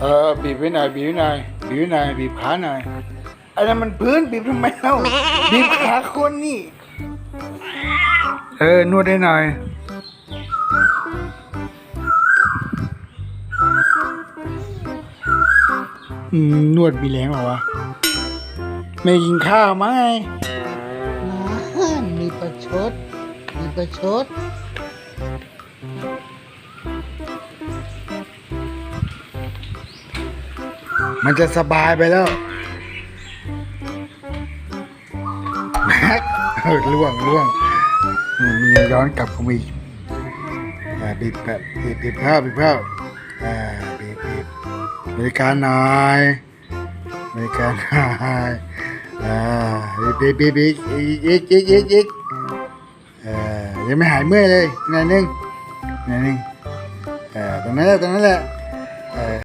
เออบีบไว้หน่อยบีบไว้หน่อยบีบไว้หน่อยบีบขาหน่อยอันนั้นมันพื้นบีบทำไมเล่าบีบขาคนนี่ เออนวดได้หน่อยอืมนวดมีแรงเหรอวะ ไม่กินข้าวไหมนะมีประชด มีประชด มันจะสบายไปแล้วแม็กเออล่วงล่วงมันยังย้อนกลับเข้ามาอีกบีบแบบบีบบีบเข้าบีบเข้าอ่าบีบบีบบริการหน่อยบริการหน่อยบีบบีบบีบอีกอีกอีกอีกอีกอ่ายังไม่หายเมื่อยเลยนอยนึงนอยนึงอ่าตรงนั้นแหละตรงนั้นแหละ